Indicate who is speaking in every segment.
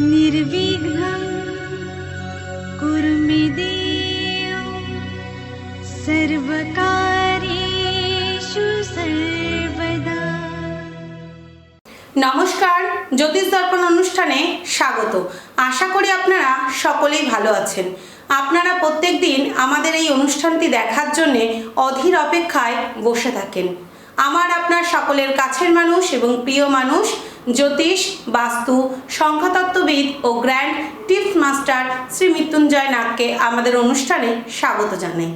Speaker 1: निर्विघ्नं कुरु मे देव सर्वकार्येषु सर्वदा
Speaker 2: নমস্কার জ্যোতিষ দর্পণ অনুষ্ঠানে স্বাগত। আশা করি আপনারা সকলেই ভালো আছেন। আপনারা প্রত্যেক দিন আমাদের এই অনুষ্ঠানটি দেখার জন্যে অধীর অপেক্ষায় বসে থাকেন। আমার আপনার সকলের কাছের মানুষ এবং প্রিয় মানুষ, জ্যোতিষ, বাস্তু, সংখ্যাতত্ত্ববিদ ও grand tips master Shri Mrityunjay নাগকে আমাদের অনুষ্ঠানে স্বাগত জানাই।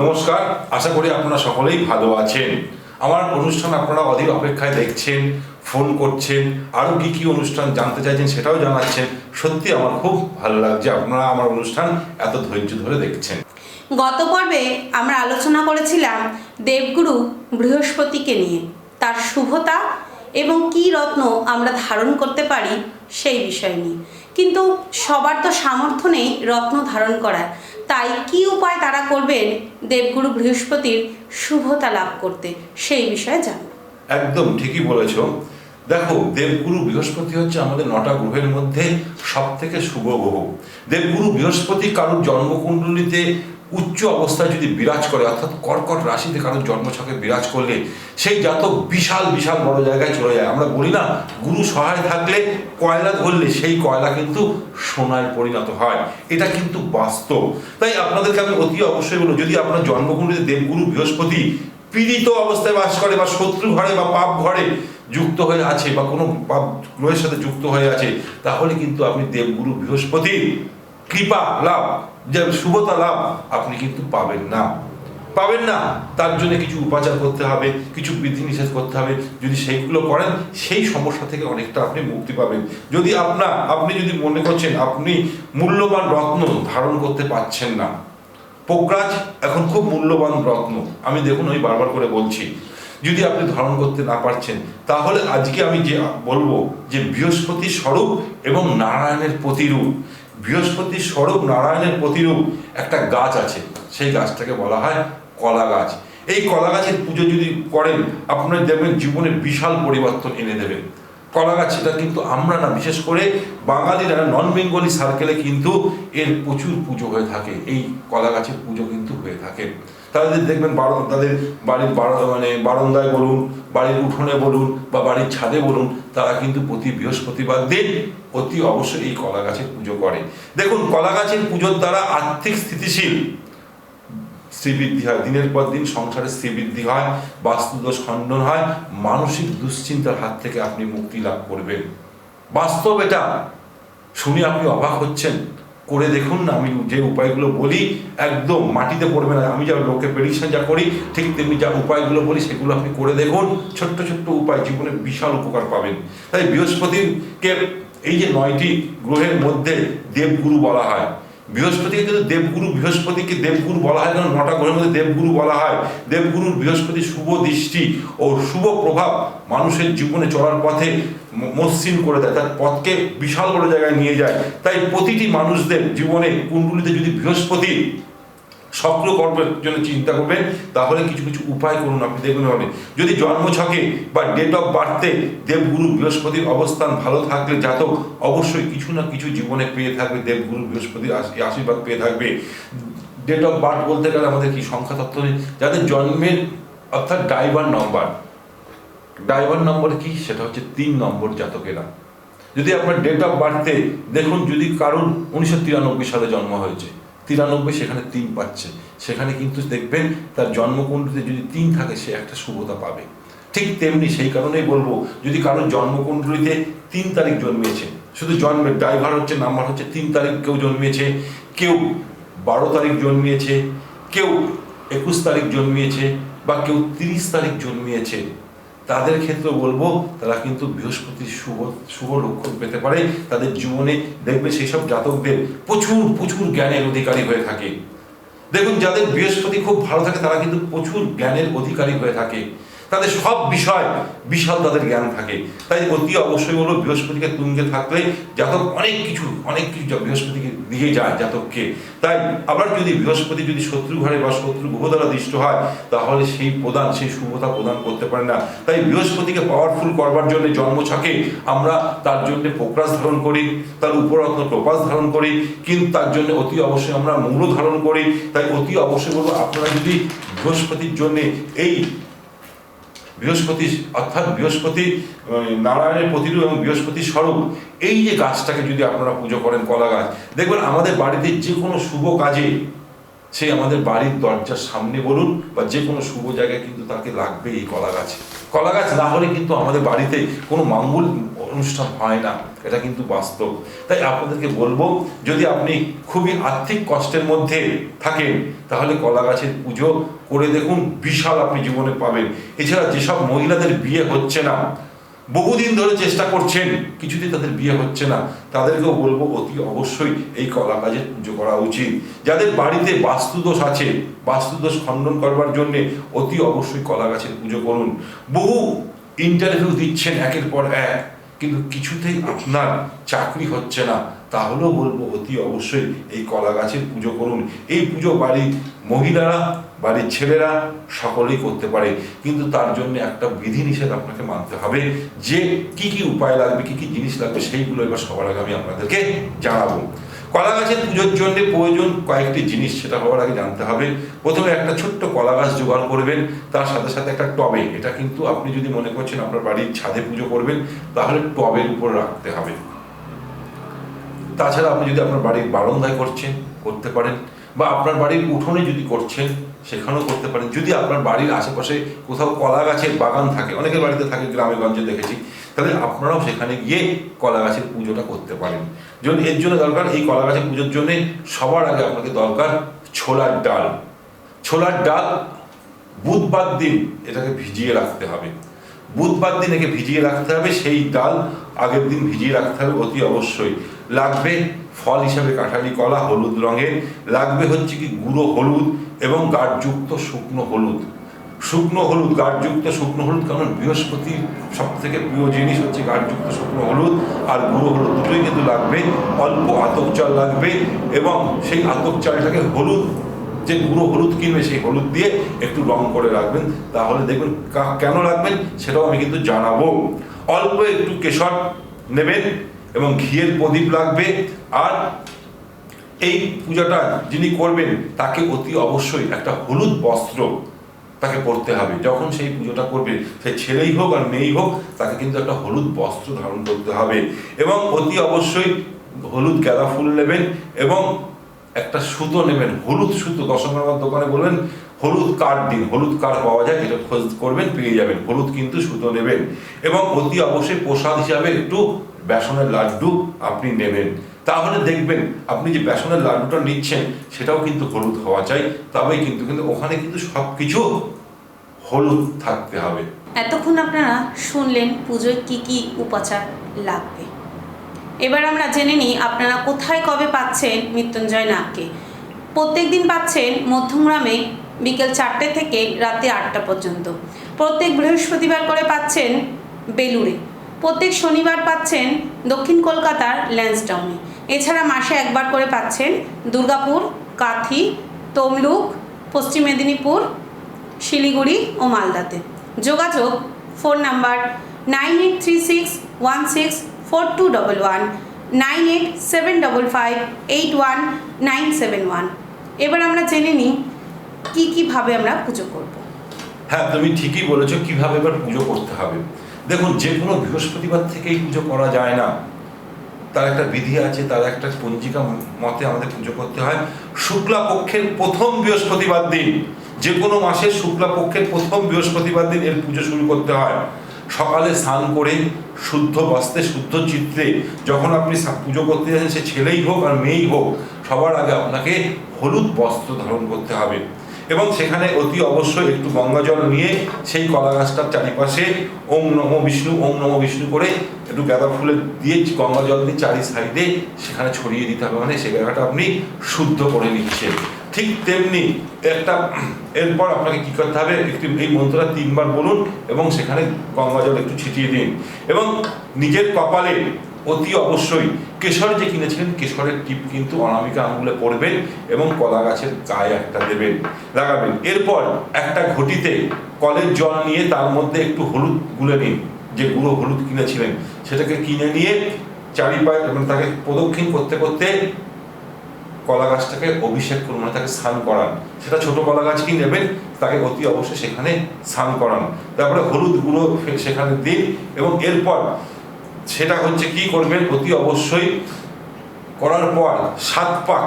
Speaker 3: নমস্কার, আশা করি আপনারা সকলেই ভালো আছেন। আমার অনুষ্ঠান আপনারা অধীর অপেক্ষায় দেখছেন। ফোন করছেন আরও কি কি অনুষ্ঠান জানতে চাইছেন সেটাও জানাচ্ছেন। সত্যি আমার খুব ভালো লাগছে আপনারা আমার অনুষ্ঠান এত ধৈর্য ধরে দেখছেন।
Speaker 2: গত পর্বে আমরা আলোচনা করেছিলাম দেবগুরু বৃহস্পতিকে নিয়ে তার শুভতা এবং কি রত্ন আমরা ধারণ করতে পারি সেই বিষয় নিয়ে। কিন্তু সবার তো সামর্থ্য নেই রত্ন ধারণ করার তাই কি উপায় তারা করবেন দেবগুরু বৃহস্পতির শুভতা লাভ করতে সেই বিষয়ে জানব।
Speaker 3: একদম ঠিকই বলেছ। দেখো, দেবগুরু বৃহস্পতি হচ্ছে আমাদের নটা গ্রহের মধ্যে সব থেকে শুভ গ্রহ। দেবগুরু বৃহস্পতি কারোর জন্মকুণ্ডলিতে উচ্চ অবস্থায় যদি বিরাজ করে, অর্থাৎ কর্কট রাশিতে কারোর জন্মছকে বিরাজ করলে, সেই জাতক বিশাল বিশাল বড় জায়গায় চলে যায়। আমরা বলি না, গুরু সহায় থাকলে কয়লা ধরলে সেই কয়লা কিন্তু সোনায় পরিণত হয়। এটা কিন্তু বাস্তব। তাই আপনাদেরকে আমি অতি অবশ্যই বলব, যদি আপনার জন্মকুণ্ডলিতে দেবগুরু বৃহস্পতি পীড়িত অবস্থায় বাস করে, বা শত্রু ঘরে, বা পাপ ঘরে যুক্ত হয়ে আছে বা কোনো গ্রহের সাথে যুক্ত হয়ে আছে, তাহলে কিন্তু আপনি দেবগুরু বৃহস্পতির কৃপা, লাভ, যে শুভতা লাভ আপনি কিন্তু পাবেন না। পাবেন না। তার জন্য কিছু উপাচার করতে হবে, কিছু বিধিনিষেধ করতে হবে। যদি সেইগুলো করেন, সেই সমস্যা থেকে অনেকটা আপনি মুক্তি পাবেন। যদি আপনার, আপনি যদি মনে করছেন আপনি মূল্যবান রত্ন ধারণ করতে পারছেন না। পোকরাজ এখন খুব মূল্যবান রত্ন। আমি দেখুন ওই বারবার করে বলছি। যদি আপনি ধারণ করতে না পারছেন, তাহলে আজকে আমি যে বলব যে বৃহস্পতি স্বরূপ এবং নারায়ণের প্রতিরূপ। বৃহস্পতি স্বরূপ, নারায়ণের প্রতিরূপ একটা গাছ আছে, সেই গাছটাকে বলা হয় কলা গাছ। এই কলা গাছের পুজো যদি করেন, আপনার দেখবেন জীবনে বিশাল পরিবর্তন এনে দেবেন কলা গাছ এটা কিন্তু আমরা না, বিশেষ করে বাঙালিরা নন বেঙ্গলি সার্কেলে কিন্তু এর প্রচুর পুজো হয়ে থাকে, এই কলা গাছের পুজো কিন্তু হয়ে থাকে। তাদের দেখবেন বারো, তাদের বাড়ির মানে বারান্দায় বলুন, বাড়ির উঠোনে বলুন বা বাড়ির ছাদে বলুন, তারা কিন্তু প্রতি বৃহস্পতিবার দিন অতি অবশ্যই এই কলা গাছের পুজো করে। দেখুন কলা গাছের পুজোর দ্বারা আর্থিক স্থিতিশীল শ্রীবৃদ্ধি হয়। দিনের পর দিন সংসারে শ্রীবৃদ্ধি হয়, বাস্তুদোষ খণ্ডন হয়, মানসিক দুশ্চিন্তার হাত থেকে আপনি মুক্তি লাভ করবেন। বাস্তব এটা। শুনে আপনি অবাক হচ্ছেন। করে দেখুন না, আমি যে উপায়গুলো বলি, একদম মাটিতে পড়বে না। আমি যা লোকে প্রেডিকশন যা করি, ঠিক তেমনি যা উপায়গুলো বলি, সেগুলো আপনি করে দেখুন। ছোট্ট ছোট্ট উপায় জীবনে বিশাল উপকার পাবেন। তাই বৃহস্পতিকে এই যে নয়টি গ্রহের মধ্যে দেবগুরু বলা হয়। বৃহস্পতিকে কিন্তু দেবগুরু, বৃহস্পতিকে দেবগুরু বলা হয় কারণ নটা গ্রহের মধ্যে দেবগুরু বলা হয়, দেবগুরুর বৃহস্পতি শুভ দৃষ্টি ও শুভ প্রভাব মানুষের জীবনে চলার পথে মসৃণ করে দেয়, তার পথকে বিশাল বড় জায়গায় নিয়ে যায়। তাই প্রতিটি মানুষদের জীবনে কুণ্ডলিতে যদি বৃহস্পতি সক্রিয় কর্মের জন্য চিন্তা করবেন, তাহলে কিছু কিছু উপায় করুন আপনি দেখবেন হবে যদি জন্মছকে বা ডেট অফ বার্থে দেবগুরু বৃহস্পতির অবস্থান ভালো থাকলে জাতক অবশ্যই কিছু না কিছু জীবনে পেয়ে থাকবে, দেবগুরু বৃহস্পতির আশীর্বাদ পেয়ে থাকবে। ডেট অফ বার্থ বলতে গেলে আমাদের কি সংখ্যা তত্ত্ব নেই? যাদের জন্মের, অর্থাৎ ড্রাইভার নম্বর ড্রাইভার নম্বর কি? সেটা হচ্ছে তিন নম্বর জাতকেরা। যদি আপনার ডেট অফ বার্থে দেখুন যদি কারণ উনিশশো সালে জন্ম হয়েছে তিরানব্বই, সেখানে তিন পাচ্ছে। সেখানে কিন্তু দেখবেন তার জন্মকুণ্ডলিতে যদি তিন থাকে, সে একটা শুভতা পাবে। ঠিক তেমনি সেই কারণেই বলব, যদি কারোর জন্মকুণ্ডলিতে তিন তারিখ জন্মিয়েছে, শুধু জন্মের ড্রাইভার হচ্ছে নাম্বার হচ্ছে তিন তারিখ কেউ জন্মিয়েছে, কেউ বারো তারিখ জন্মিয়েছে, কেউ একুশ তারিখ জন্মিয়েছে, বা কেউ তিরিশ তারিখ জন্মিয়েছে তাদের ক্ষেত্রে বলব, তারা কিন্তু বৃহস্পতির শুভ শুভ লক্ষণ পেতে পারে। তাদের জীবনে দেখবে সেই সব জাতকদের প্রচুর প্রচুর জ্ঞানের অধিকারী হয়ে থাকে। দেখুন, যাদের বৃহস্পতি খুব ভালো থাকে, তারা কিন্তু প্রচুর জ্ঞানের অধিকারী হয়ে থাকে। তাদের সব বিষয়, বিশাল তাদের জ্ঞান থাকে। তাই অতি অবশ্যই বলব, বৃহস্পতিকে তুঙ্গে থাকলে জাতক অনেক কিছু অনেক কিছু বৃহস্পতিকে দিয়ে যায় জাতককে। তাই আবার যদি বৃহস্পতি যদি শত্রু ঘরে বা শত্রু গ্রহ দ্বারা দৃষ্ট হয়, তাহলে সেই প্রদান, সেই শুভতা প্রদান করতে পারে না। তাই বৃহস্পতিকে পাওয়ারফুল করবার জন্য জন্মছকে আমরা তার জন্য পোকরাস ধারণ করি, তার উপর উপরত্ন টোপাস ধারণ করি, কিন্তু তার জন্য অতি অবশ্যই আমরা মূল ধারণ করি। তাই অতি অবশ্যই বলব, আপনারা যদি বৃহস্পতির জন্য এই বৃহস্পতি অর্থাৎ বৃহস্পতি নারায়ণের প্রতিরূপ এবং বৃহস্পতি স্বরূপ, এই যে গাছটাকে যদি আপনারা পুজো করেন, কলা গাছ, দেখবেন আমাদের বাড়িতে যে কোনো শুভ কাজে সে আমাদের বাড়ির দরজার সামনে বলুন বা যে কোনো শুভ জায়গায় কিন্তু তাকে লাগবে এই কলা গাছ। কলা গাছ না হলে কিন্তু আমাদের বাড়িতে কোনো মাঙ্গল অনুষ্ঠান হয় না, এটা কিন্তু বাস্তব। তাই আপনাদেরকে বলব, যদি আপনি খুবই আর্থিক কষ্টের মধ্যে থাকেন, তাহলে কলা গাছের পুজো করে দেখুন, বিশাল আপনি জীবনে পাবেন। এছাড়া যেসব মহিলাদের বিয়ে হচ্ছে না, বহুদিন ধরে চেষ্টা করছেন, কিছুতেই তাদের বিয়ে হচ্ছে না, তাদেরকেও বলব অতি অবশ্যই এই কলা গাছের পুজো করা উচিত। যাদের বাড়িতে বাস্তুদোষ আছে, বাস্তুদোষ খণ্ডন করবার জন্য অতি অবশ্যই কলা গাছের পুজো করুন। বহু ইন্টারভিউ দিচ্ছেন একের পর এক। কিন্তু কিছুতেই আপনার চাকরি হচ্ছে না। তাহলেও বলব, অতি অবশ্যই এই কলা গাছের পুজো করুন। এই পুজো বাড়ির মহিলারা, বাড়ির ছেলেরা সকলেই করতে পারে। কিন্তু তার জন্য একটা বিধিনিষেধ আপনাকে মানতে হবে যে, কি কি উপায় লাগবে, কি কি জিনিস লাগবে, সেইগুলো এবার সবার আগে আমি আপনাদেরকে জানাব। কলা গাছের পুজোর জন্য প্রয়োজন কয়েকটি জিনিস সেটা হওয়ার আগে জানতে হবে। প্রথমে একটা ছোট্ট কলা গাছ জোগাড় করবেন, তার সাথে সাথে একটা টবে, এটা কিন্তু আপনি যদি মনে করছেন আপনার বাড়ির ছাদে পুজো করবেন, তাহলে টবের উপর রাখতে হবে। তাছাড়া আপনি যদি আপনার বাড়ির বারান্দায় করছেন, করতে পারেন, বা আপনার বাড়ির উঠোনে যদি করছেন, সেখানেও করতে পারেন। যদি আপনার বাড়ির আশেপাশে কোথাও কলা গাছের বাগান থাকে, অনেকের বাড়িতে থাকে, গ্রামে গঞ্জে দেখেছি তাহলে আপনারাও সেখানে গিয়ে কলা গাছের পুজোটা করতে পারেন। যদি এর জন্য দরকার, এই কলা গাছের পুজোর জন্যে সবার আগে আপনাকে দরকার ছোলার ডাল। ছোলার ডাল বুধবার দিন এটাকে ভিজিয়ে রাখতে হবে। বুধবার দিন একে ভিজিয়ে রাখতে হবে, সেই ডাল আগের দিন ভিজিয়ে রাখতে হবে অতি অবশ্যই। লাগবে ফল হিসাবে কাঁঠালি কলা, হলুদ রঙের। লাগবে হচ্ছে কি গুঁড়ো হলুদ এবং গাঢ়যুক্ত শুকনো হলুদ। শুকনো হলুদ, গাঢ়যুক্ত শুকনো হলুদ কারণ বৃহস্পতির সব থেকে প্রিয় জিনিস হচ্ছে গাঢ়যুক্ত শুকনো হলুদ আর গুঁড়ো হলুদ দুটোই কিন্তু লাগবে, অল্প আতক চাল লাগবে এবং সেই আতপ চালটাকে হলুদ, যে গুঁড়ো হলুদ কিনবে সেই হলুদ দিয়ে একটু রং করে রাখবেন। তাহলে দেখবেন কেন রাখবেন সেটাও আমি কিন্তু জানাব। অল্প একটু কেশর নেবেন এবং ঘিয়ের প্রদীপ লাগবে আর এই পূজাটা যিনি করবেন তাকে অতি অবশ্যই একটা হলুদ বস্ত্র তাকে পরতে হবে। যখন সেই পুজোটা করবে, সে ছেলেই হোক আর মেয়েই হোক, তাকে কিন্তু একটা হলুদ বস্ত্র ধারণ করতে হবে এবং অতি অবশ্যই হলুদ গাঁদা ফুল নেবেন এবং একটা সুতো নেবেন। হলুদ সুতো দশমনার দোকানে বলবেন, হলুদ কার্ড দিন, হলুদ কার্ড পাওয়া যায় এটা খোঁজ করবেন, পেয়ে যাবেন। হলুদ কিন্তু সুতো নেবেন এবং অতি অবশ্যই প্রসাদ হিসাবে একটু বেসনের লাড্ডু আপনি নেবেন। তাহলে দেখবেন, আপনি যে বেসনের লাড্ডুটা নিচ্ছেন, সেটাও কিন্তু হলুদ হওয়া চাই, তবেই কিন্তু কিন্তু ওখানে কিন্তু সব কিছু হলুদ থাকতে হবে।
Speaker 2: এতক্ষণ আপনারা শুনলেন পুজোয় কি কি উপাচার লাগবে। এবার আমরা জেনে নিই আপনারা কোথায় কবে পাচ্ছেন মৃত্যুঞ্জয় নাগকে। প্রত্যেক দিন পাচ্ছেন মধ্যমগ্রামে বিকেল চারটে থেকে রাতে আটটা পর্যন্ত। প্রত্যেক বৃহস্পতিবার করে পাচ্ছেন বেলুড়ে। প্রত্যেক শনিবার পাচ্ছেন দক্ষিণ কলকাতার ল্যান্সডাউনে। এছাড়া মাসে একবার করে পাচ্ছেন দুর্গাপুর, কাথি, তমলুক, পশ্চিম মেদিনীপুর, শিলিগুড়ি ও মালদাতে। যোগাযোগ phone number nine eight three six one six four two double one, nine eight seven double five eight one nine seven one. এবার আমরা জেনে নিই কী কীভাবে আমরা পুজো করব।
Speaker 3: হ্যাঁ তুমি ঠিকই বলেছ কীভাবে এবার পুজো করতে হবে। দেখুন, যে কোনো বৃহস্পতিবার থেকেই পুজো করা যায় না। তার একটা বিধি আছে, তার একটা পঞ্জিকা মতে আমাদের পুজো করতে হয়। শুক্লা পক্ষের প্রথম বৃহস্পতিবার দিন, যে কোনো মাসে শুক্লা পক্ষের প্রথম বৃহস্পতিবার দিন এর পুজো শুরু করতে হয়। সকালে স্নান করে শুদ্ধ বস্ত্রে শুদ্ধ চিত্রে যখন আপনি পুজো করতে যাচ্ছেন, সে ছেলেই হোক আর মেয়েই হোক, সবার আগে আপনাকে হলুদ বস্ত্র ধারণ করতে হবে। সেখানে অতি অবশ্যই একটু গঙ্গা জল নিয়ে সেই কলা গাছটার চারিপাশে ওম নম বিষ্ণু, ওম নম বিষ্ণু করে একটু গাঁদা ফুলের দিয়ে গঙ্গা জল দিয়ে চারি সাইডে সেখানে ছড়িয়ে দিতে হবে। মানে সে জায়গাটা আপনি শুদ্ধ করে নিচ্ছেন। ঠিক তেমনি একটা এরপর আপনাকে কি করতে হবে? একটি এই মন্ত্রটা তিনবার বলুন এবং সেখানে গঙ্গা জল একটু ছিটিয়ে দিন। এবং নিজের কপালে অতি অবশ্যই কেশর যে কিনেছিলেন, কেশরের টিপ কিন্তু অনামিকা আঙুলে পড়বেন এবং কলা গাছের গায়ে একটা দেবেন, লাগাবেন। এরপর একটা ঘটিতে কলের জল নিয়ে তার মধ্যে একটু হলুদ গুলে নিন, যে গুঁড়ো হলুদ কিনেছিলেন। সেটাকে কিনে নিয়ে চারিপায়ে এবং তাকে প্রদক্ষিণ করতে করতে কলা গাছটাকে অভিষেক করুন মানে তাকে স্নান করান। সেটা ছোট কলা গাছকেই নেবেন, তাকে অতি অবশ্যই সেখানে স্নান করান। তারপরে হলুদ গুঁড়ো সেখানে দিন এবং এরপর সেটা হচ্ছে কি করবেন অতি অবশ্যই করার পর সাত পাক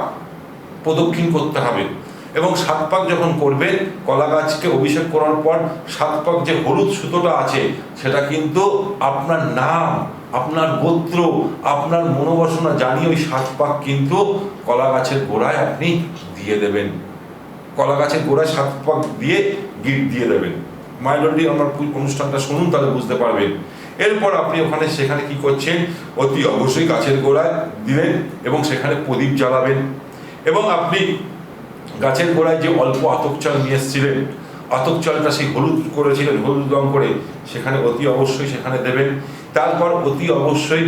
Speaker 3: প্রদক্ষিণ করতে হবে। এবং সাত পাক যখন করবেন কলা গাছকে অভিষেক করার পর সাত পাক যে হলুদ সুতোটা আছে, সেটা কিন্তু আপনার নাম, আপনার গোত্র, আপনার মনোবাসনা জানিয়ে ওই সাত পাক কিন্তু কলা গাছের গোড়ায় আপনি দিয়ে দেবেন। কলা গাছের গোড়ায় সাত পাক দিয়ে গিট দিয়ে দেবেন। মাইলডি আমার অনুষ্ঠানটা শুনুন, তাহলে বুঝতে পারবেন। এরপর আপনি ওখানে সেখানে কি করছেন? অতি অবশ্যই গাছের গোড়ায় দিলেন এবং সেখানে প্রদীপ জ্বালাবেন। এবং আপনি গাছের গোড়ায় যে অল্প আতক চাল নিয়ে এসেছিলেন আতক চালটা সেই হলুদ করেছিলেন, হলুদ রং করে সেখানে অতি অবশ্যই সেখানে দেবেন। তারপর অতি অবশ্যই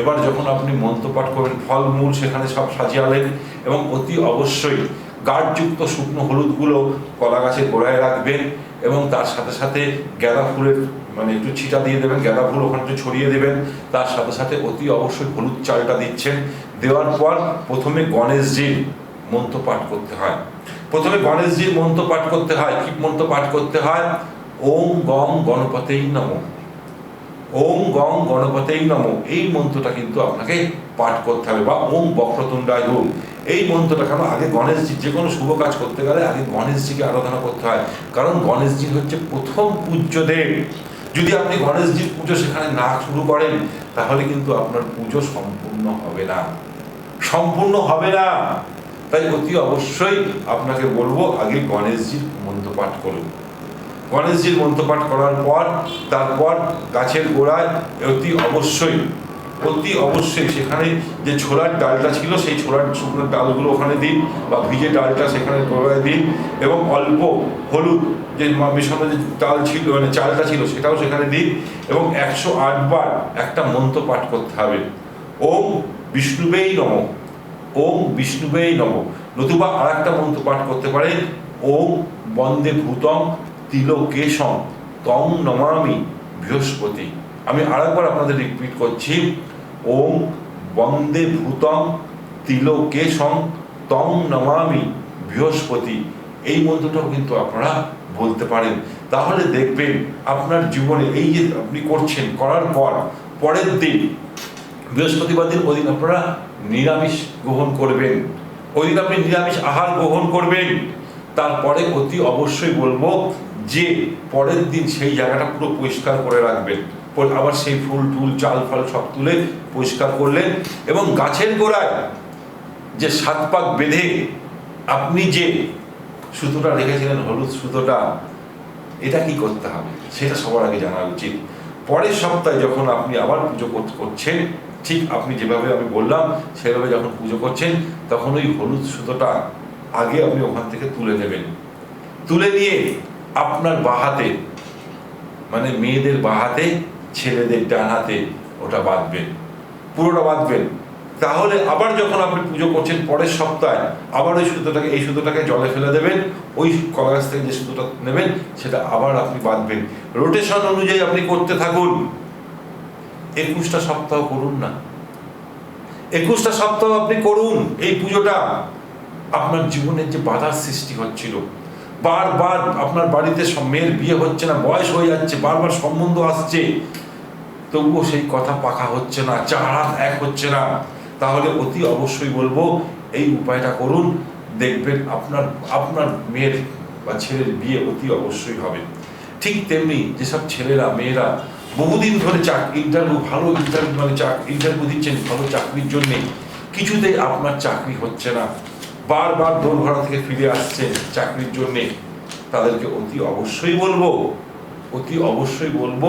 Speaker 3: এবার যখন আপনি মন্ত্র পাঠ করবেন, ফলমূল সেখানে সব সাজিয়ালেন এবং অতি অবশ্যই গাঢ়যুক্ত শুকনো হলুদগুলো কলা গাছের গোড়ায় রাখবেন এবং তার সাথে সাথে গাঁদা ফুলের মানে একটু ছিটা দিয়ে দেবেন, গাঁদা ফুল ওখানে একটু ছড়িয়ে দেবেন। তার সাথে সাথে অতি অবশ্যই হলুদ চালটা দিচ্ছেন। দেওয়ার পর প্রথমে গণেশজির মন্ত্র পাঠ করতে হয়। প্রথমে গণেশজির মন্ত্র পাঠ করতে হয়। কি মন্ত্র পাঠ করতে হয়? ওম গম গণপতেই নম। ওম গম গণপতেই নম। এই মন্ত্রটা কিন্তু আপনাকে পাঠ করতে হবে বা ওম বক্রতুণ্ডায় হোক এই মন্ত্রটা কেন? আগে গণেশজি যে কোনো শুভ কাজ করতে গেলে আগে গণেশজিকে আরাধনা করতে হয়। কারণ গণেশজি হচ্ছে প্রথম পূজ্য দেব। যদি আপনি গণেশজির পুজো সেখানে না শুরু করেন, তাহলে কিন্তু আপনার পুজো সম্পূর্ণ হবে না। সম্পূর্ণ হবে না। তাই অতি অবশ্যই আপনাকে বলব, আগে গণেশজির মন্ত্র পাঠ করুন। গণেশজির মন্ত্রপাঠ করার পর, তারপর গাছের গোড়ায় অতি অবশ্যই অতি অবশ্যই সেখানে যে ছোলার ডালটা ছিল, সেই ছোলার শুকনো ডালগুলো ওখানে দিন বা ভিজে ডালটা সেখানে দিন এবং অল্প হলুদ যে মা- যে ডাল ছিল মানে চালটা ছিল সেটাও সেখানে দিন এবং একশো আটবার একটা মন্ত্র পাঠ করতে হবে। ওম বিষ্ণুবেই নম, ওম বিষ্ণুবেই নম। নতুবা আর একটা মন্ত্র পাঠ করতে পারে, ওম বন্দে ভূতম তিলকেশম তং নমামি বৃহস্পতি। আমি আরেকবার আপনাদের রিপিট করছি ওম বন্দে ভূতম তিলকেশম তং নমামি বৃহস্পতি। এই মন্ত্রটাও কিন্তু আপনারা বলতে পারেন। তাহলে দেখবেন আপনার জীবনে এই যে আপনি করছেন, করার পর, পরের দিন, বৃহস্পতিবার দিন, ওই দিন আপনারা নিরামিষ গ্রহণ করবেন। ওই দিন আপনি নিরামিষ আহার গ্রহণ করবেন। তারপরে অতি অবশ্যই বলব যে, পরের দিন সেই জায়গাটা পুরো পরিষ্কার করে রাখবেন। আবার সেই ফুল, টুল, চাল, ফাল সব তুলে পরিষ্কার করলেন এবং গাছের গোড়ায় যে সাত পাক বেঁধে আপনি যে সুতোটা রেখেছিলেন, হলুদ সুতোটা, এটা কি করতে হবে? সেটা সবার আগে জানা উচিত। পরের সপ্তাহে যখন আপনি আবার পুজো কর- করছেন, ঠিক আপনি যেভাবে আমি বললাম, সেভাবে যখন পুজো করছেন, তখন ওই হলুদ সুতোটা আগে আপনি ওখান থেকে তুলে নেবেন। তুলে নিয়ে আপনার বাহাতে মানে মেয়েদের বাহাতে ছেলেদের ডান হাতে ওটা বাঁধবেন, পুরোটা বাঁধবেন। তাহলে আবার যখন আপনি পুজো করছেন পরের সপ্তাহে, আবার ওই সুতোটাকে, এই সুতোটাকে জলে ফেলে দেবেন, ওই কলা গাছ থেকে যে সুতোটা নেবেন, সেটা আবার আপনি বাঁধবেন। রোটেশন অনুযায়ী আপনি করতে থাকুন। একুশটা সপ্তাহ করুন না। একুশটা সপ্তাহ আপনি করুন এই পুজোটা। আপনার জীবনের যে বাধার সৃষ্টি হচ্ছিল, বারবার আপনার বাড়িতে মেয়ের বিয়ে হচ্ছে না, বয়স হয়ে যাচ্ছে, বারবার সম্বন্ধ আসছে। তবুও সেই কথা পাকা হচ্ছে না, চার এক হচ্ছে না। তাহলে অতি অবশ্যই বলব, এই উপায়টা করুন, দেখবেন আপনার আপনার মেয়ের বা ছেলের বিয়ে অতি অবশ্যই হবে। ঠিক তেমনি যেসব ছেলেরা, মেয়েরা বহুদিন ধরে চাকরি ইন্টারভিউ ভালো ইন্টারভিউ মানে চাকরি ইন্টারভিউ দিচ্ছেন ভালো চাকরির জন্যে, কিছুতেই আপনার চাকরি হচ্ছে না। বারবার দোরঘরা থেকে ফিরে আসছেন চাকরির জন্যে। তাদেরকে অতি অবশ্যই বলব অতি অবশ্যই বলব,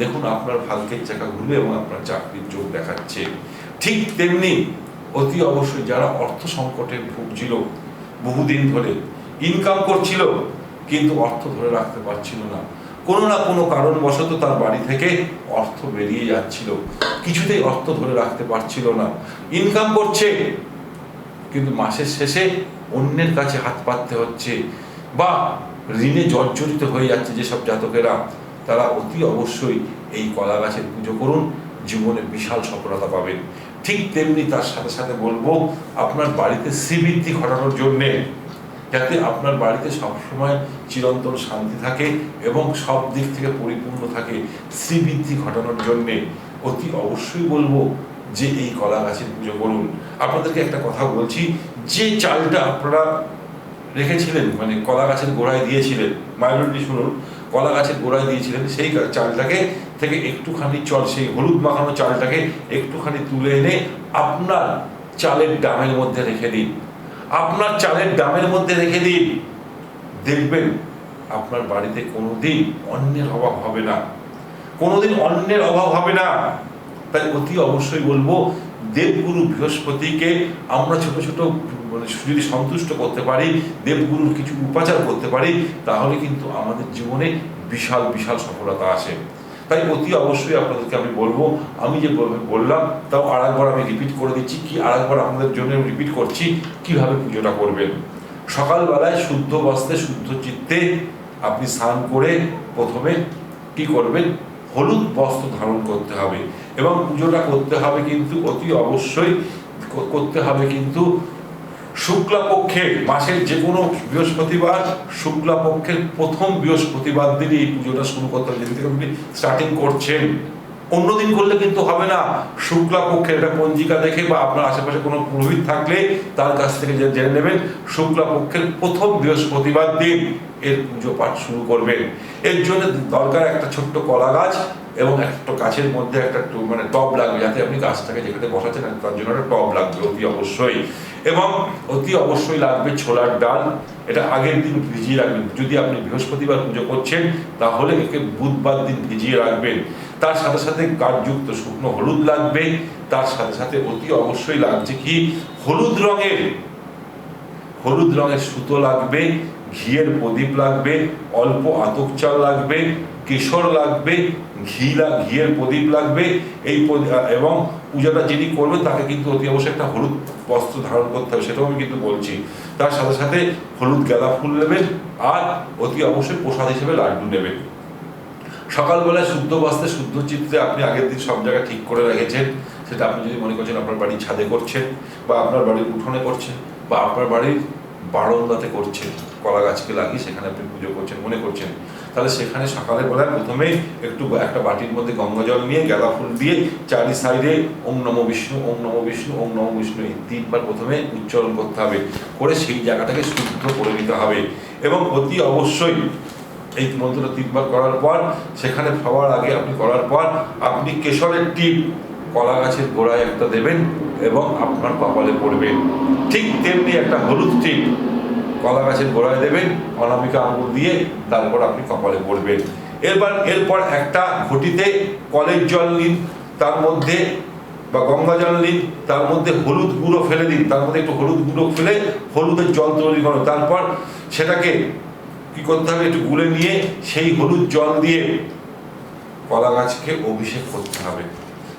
Speaker 3: দেখুন আপনার ভাগ্যের চাকা ঘুরবে এবং আপনার চাকরির যোগ দেখাচ্ছে। ঠিক তেমনি অতি অবশ্যই যারা অর্থ সংকটে ভুগছিল বহুদিন ধরে ইনকাম করছিল, কিন্তু অর্থ ধরে রাখতে পারছিল না। কোনো না কোনো কারণবশত তার বাড়ি থেকে অর্থ বেরিয়ে যাচ্ছিল। কিছুতেই অর্থ ধরে রাখতে পারছিল না। ইনকাম করছে, কিন্তু মাসের শেষে অন্যের কাছে হাত পাততে হচ্ছে। বা ঋণে জর্জরিত হয়ে যাচ্ছে যেসব জাতকেরা, তারা অতি অবশ্যই এই কলা গাছের পুজো করুন, জীবনে বিশাল সফলতা পাবেন। ঠিক তেমনি তার সাথে সাথে বলব, আপনার বাড়িতে শ্রীবৃদ্ধি ঘটানোর জন্যে যাতে আপনার বাড়িতে সবসময় চিরন্তন শান্তি থাকে এবং সব দিক থেকে পরিপূর্ণ থাকে, শ্রীবৃদ্ধি ঘটানোর জন্যে অতি অবশ্যই বলব যে এই কলা গাছের পুজো করুন। আপনাদেরকে একটা কথা বলছি, যে চালটা আপনারা রেখেছিলেন মানে কলা গাছের গোড়ায় দিয়েছিলেন। মাইনরিটি শুনুন, কলা গাছের গোড়ায় দিয়েছিলেন, সেই চালটাকে থেকে একটুখানি চল, সেই হলুদ মাখানো চালটাকে একটুখানি তুলে এনে আপনার চালের ডামের মধ্যে রেখে দিন। আপনার চালের ডামের মধ্যে রেখে দিন। দেখবেন আপনার বাড়িতে কোনোদিন অন্যের অভাব হবে না। কোনোদিন অন্যের অভাব হবে না। তাই অতি অবশ্যই বলব, দেবগুরু বৃহস্পতিকে আমরা ছোট ছোট যদি সন্তুষ্ট করতে পারি দেবগুরুর কিছু উপাচার করতে পারি, তাহলে কিন্তু আমাদের জীবনে বিশাল বিশাল সফলতা আসে। তাই অতি অবশ্যই আপনাদেরকে আমি বলব, আমি যে বল- বললাম, তাও আরেকবার আমি রিপিট করে দিচ্ছি, কি আরেকবার আপনাদের জন্য রিপিট করছি, কীভাবে পুজোটা করবেন? সকালবেলায় শুদ্ধ বস্ত্রে, শুদ্ধ চিত্তে আপনি স্নান করে প্রথমে কি করবেন? হলুদ বস্ত্র ধারণ করতে হবে। এবং পুজোটা করতে হবে কিন্তু অতি অবশ্যই করতে হবে কিন্তু শুক্লাপক্ষে মাসের যে কোনো বৃহস্পতিবার, শুক্লাপক্ষের প্রথম বৃহস্পতিবার দিনই এই পুজোটা শুরু করতে হবে। যেদিন আপনি স্টার্টিং করছেন। অন্যদিন করলে কিন্তু হবে না। শুক্লাপক্ষের একটা পঞ্জিকা দেখে বা আপনার আশেপাশে কোনো পুরোহিত থাকলে তার কাছ থেকে জেনে নেবেন, শুক্লাপক্ষের প্রথম বৃহস্পতিবার দিন। এর পুজো পাঠ শুরু করবেন। এর জন্য দরকার একটা ছোট্ট কলা গাছ এবং একটা গাছের মধ্যে একটা মানে টব লাগবে, যাতে আপনি গাছটাকে যেখানে বসাচ্ছেন তার জন্য একটা টব লাগবে অতি অবশ্যই। এবং অতি অবশ্যই লাগবে ছোলার ডাল। এটা আগের দিন ভিজিয়ে রাখবেন। যদি আপনি বৃহস্পতিবার পুজো করছেন, তাহলে একে বুধবার দিন ভিজিয়ে রাখবেন। তার সাথে সাথে কাঠযুক্ত শুকনো হলুদ লাগবে। তার সাথে সাথে অতি অবশ্যই লাগছে কি? হলুদ রঙের। হলুদ রঙের সুতো লাগবে। ঘিয়ের প্রদীপ লাগবে, অল্প আতক চাল লাগবে, কেশর লাগবে, ঘি ঘিয়ের প্রদীপ লাগবে। এই এবং পূজাটা যিনি করবেন তাকে কিন্তু অতি অবশ্যই একটা হলুদ বস্ত্র ধারণ করতে হবে, সেটাও আমি কিন্তু বলছি। তার সাথে সাথে হলুদ গাঁদা ফুল নেবেন আর অতি অবশ্যই প্রসাদ হিসেবে লাড্ডু নেবেন। সকালবেলায় শুদ্ধ বস্ত্রে শুদ্ধ চিত্তে আপনি আগের দিন সব জায়গা ঠিক করে রেখেছেন, সেটা আপনি যদি মনে করছেন আপনার বাড়ির ছাদে করছেন বা আপনার বাড়ির উঠোনে করছেন বা আপনার বাড়ির বারান্দাতে করছেন, কলা গাছকে লাগিয়ে সেখানে আপনি পুজো করছেন, মনে করছেন। তাহলে সেখানে সকালে বেলায় প্রথমে একটু একটা বাটির মধ্যে গঙ্গা জল নিয়ে গাঁদা ফুল দিয়ে চারি সাইডে ওম নম বিষ্ণু, ওম নম বিষ্ণু, ওম নম বিষ্ণু এই তিনবার প্রথমে উচ্চারণ করতে হবে। করে সেই জায়গাটাকে শুদ্ধ করে নিতে হবে। এবং অতি অবশ্যই এই মন্ত্রটা তিনবার করার পর, সেখানে খাওয়ার আগে আপনি করার পর, আপনি কেশরের টিপ, কলা গাছের গোড়ায় একটা দেবেন। এবং আপনার কপালে পড়বেন ঠিক তেমনি একটা হলুদ টিপ। কলা গাছের গোড়ায় দেবেন, অনামিকা আঙুল দিয়ে তারপর আপনি কপালে পড়বেন। এরপর এরপর একটা ঘটিতে কলের জল নিন, তার মধ্যে বা গঙ্গা জল নিন, তার মধ্যে হলুদ গুঁড়ো ফেলে দিন, তার মধ্যে একটু হলুদ গুঁড়ো ফেলে হলুদের জল তৈরি করুন। তারপর সেটাকে কি করতে হবে? একটু গুলে নিয়ে সেই হলুদ জল দিয়ে কলা গাছকে অভিষেক করতে হবে।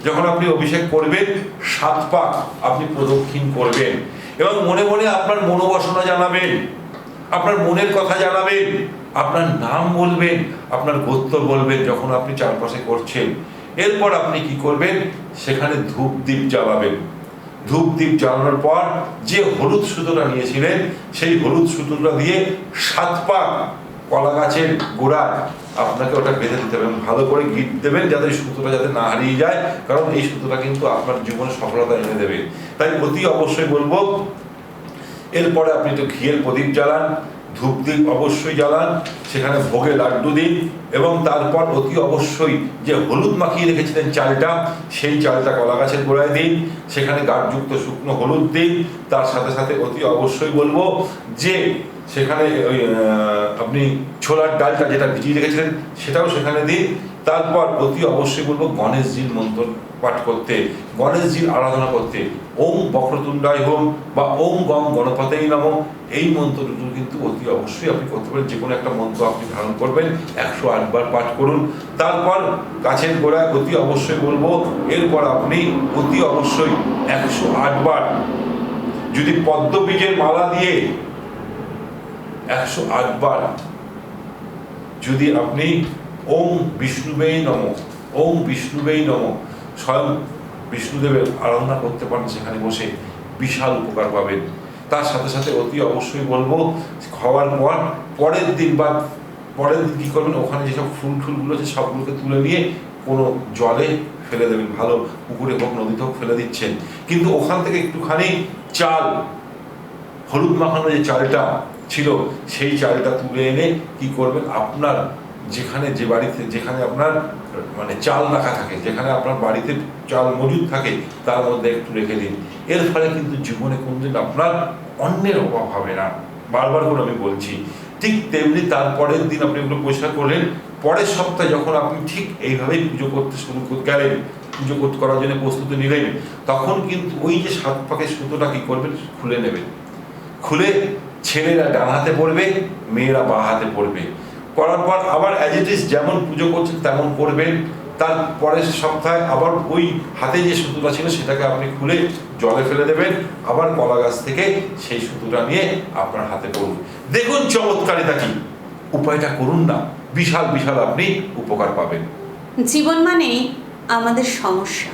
Speaker 3: যখন আপনি অভিষেক করবেন, সাত পাক আপনি প্রদক্ষিণ করবেন। এবং মনে মনে আপনার মনোবাসনা জানাবেন, আপনার মনের কথা জানাবেন, আপনার নাম বলবেন, আপনার গোত্র বলবেন যখন আপনি চারপাশে করছেন। এরপর আপনি কি করবেন? সেখানে ধূপ দ্বীপ জ্বালাবেন। ধূপ দ্বীপ জ্বালানোর পর যে হলুদ সুতোটা নিয়েছিলেন, সেই হলুদ সুতোটা দিয়ে সাত পাক কলা গাছের গোড়ায় আপনাকে ওটা বেঁধে দিতে হবে ভালো করে গিট দেবেন যাতে এই সুতোটা যাতে না হারিয়ে যায়, কারণ এই সুতোটা কিন্তু আপনার জীবনে সফলতা এনে দেবে। তাই অতি অবশ্যই বলব, এরপরে আপনি তো ঘিয়ের প্রদীপ জ্বালান ধূপ দ্বীপ অবশ্যই জ্বালান, সেখানে ভোগে লাড্ডু দিন এবং তারপর অতি অবশ্যই যে হলুদ মাখিয়ে রেখেছিলেন চালটা, সেই চালটা কলা গাছের গোড়ায় দিন, সেখানে গাঢ়যুক্ত শুকনো হলুদ দিন, তার সাথে সাথে অতি অবশ্যই বলব যে সেখানে ওই আপনি ছোলার ডালটা যেটা ভিজিয়ে রেখেছিলেন, সেটাও সেখানে দিন তারপর অতি অবশ্যই বলব গণেশজির মন্ত্র পাঠ করতে, গণেশজির আরাধনা করতে, ওম বক্রতুণ্ডায় হোম বা ওম গম গণপতেই নম, এই মন্ত্র দুটো কিন্তু অতি অবশ্যই আপনি করতে পারেন। যে কোনো একটা মন্ত্র আপনি ধারণ করবেন, একশো আটবার পাঠ করুন। তারপর গাছের গোড়ায় অতি অবশ্যই বলব, এরপর আপনি অতি অবশ্যই একশো আটবার যদি পদ্ম বীজের মালা দিয়ে একশো আটবার যদি আপনি ওম বিষ্ণুবেই নম, ওম বিষ্ণুবেই নম, স্বয়ং বিষ্ণুদেবের আরাধনা করতে পারেন সেখানে বসে বিশাল উপকার পাবেন। তার সাথে সাথে অতি অবশ্যই বলব খাওয়ার পর, পরের দিন বা পরের দিন কী করবেন, ওখানে যেসব ফুল টুলগুলো আছে সবগুলোকে তুলে নিয়ে কোনো জলে ফেলে দেবেন, ভালো পুকুরে হোক, নদীতে হোক, ফেলে দিচ্ছেন। কিন্তু ওখান থেকে একটুখানি চাল, হলুদ মাখানো যে চালটা ছিল, সেই চালটা তুলে এনে কি করবেন? আপনার যেখানে যে বাড়িতে, যেখানে আপনার মানে চাল রাখা থাকে, যেখানে আপনার বাড়িতে চাল মজুদ থাকে, তার মধ্যে একটু রেখে দিন। এর ফলে কিন্তু জীবনে কোনদিন আপনার অন্যের অভাব হবে না। বারবার করে আমি বলছি, ঠিক তেমনি তারপরের দিন আপনি এগুলো পরিষ্কার করলেন, পরের সপ্তাহে যখন আপনি ঠিক এইভাবেই পুজো করতে শুরু গেলেন, পুজো করার জন্য প্রস্তুতি নিলেন, তখন কিন্তু ওই যে সাত পাকের সুতোটা কি করবেন? খুলে নেবেন। খুলে ছেলেরা ডান হাতে পড়বে, মেয়েরা বাঁ হাতে পড়বে। করার পর আবার অ্যাজ ইট যেমন পুজো করছেন তেমন করবেন। তার পরের সপ্তাহে আবার ওই হাতে যে সুতোটা ছিল সেটাকে আপনি খুলে জলে ফেলে দেবেন। আবার কলা গাছ থেকে সেই সুতোটা নিয়ে আপনার হাতে পড়ুন দেখুন চমৎকারিতা কি। উপায়টা করুন না। বিশাল বিশাল আপনি উপকার পাবেন।
Speaker 2: জীবন মানেই আমাদের সমস্যা।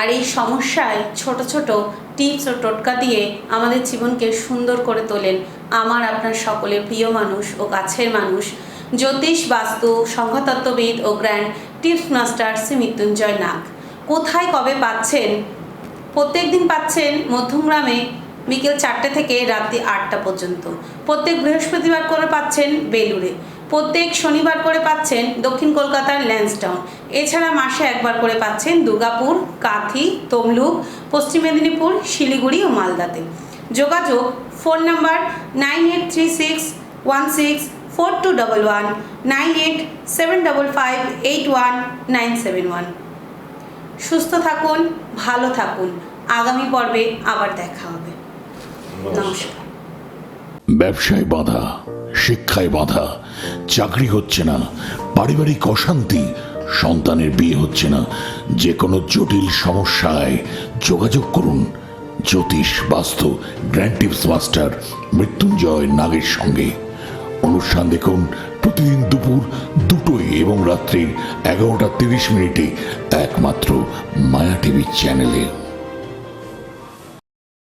Speaker 2: আর এই সমস্যায় ছোট ছোট টিপস ও টোটকা দিয়ে আমাদের জীবনকে সুন্দর করে তোলেন আমার আপনার সকলের প্রিয় মানুষ ও কাছের মানুষ, জ্যোতিষ, বাস্তু সংখ্যাতত্ত্ববিদ ও grand tips master Shri Mrityunjay Nag. কোথায় কবে পাচ্ছেন? প্রত্যেক দিন পাচ্ছেন মধ্যমগ্রামে বিকেল চারটে থেকে রাত্রি আটটা পর্যন্ত। প্রত্যেক বৃহস্পতিবার করে পাচ্ছেন বেলুড়ে। প্রত্যেক শনিবার করে পাচ্ছেন দক্ষিণ কলকাতার ল্যান্সটাউন এছাড়া মাসে একবার করে পাচ্ছেন দুর্গাপুর কাথি তমলুক পশ্চিম মেদিনীপুর শিলিগুড়ি ও মালদাতে। যোগাযোগ phone number nine eight three six one six four two double one nine eight seven double five eight one nine seven one. সুস্থ থাকুন ভালো থাকুন। আগামী পর্বে আবার দেখা হবে। নমস্কার।
Speaker 4: ব্যবসায় বাধা। শিক্ষায় বাধা। চাকরি হচ্ছে না, পারিবারিক অশান্তি, সন্তানের বিয়ে হচ্ছে না। যে কোনো জটিল সমস্যায় যোগাযোগ করুন। জ্যোতিষ, বাস্তু, গ্র্যান্ড টিপস মাস্টার, মৃত্যুঞ্জয় নাগের সঙ্গে। অনুষ্ঠান দেখুন প্রতিদিন দুপুর দুটোয় এবং রাত্রির এগারোটা তিরিশ মিনিটে একমাত্র মায়া টিভি চ্যানেলে।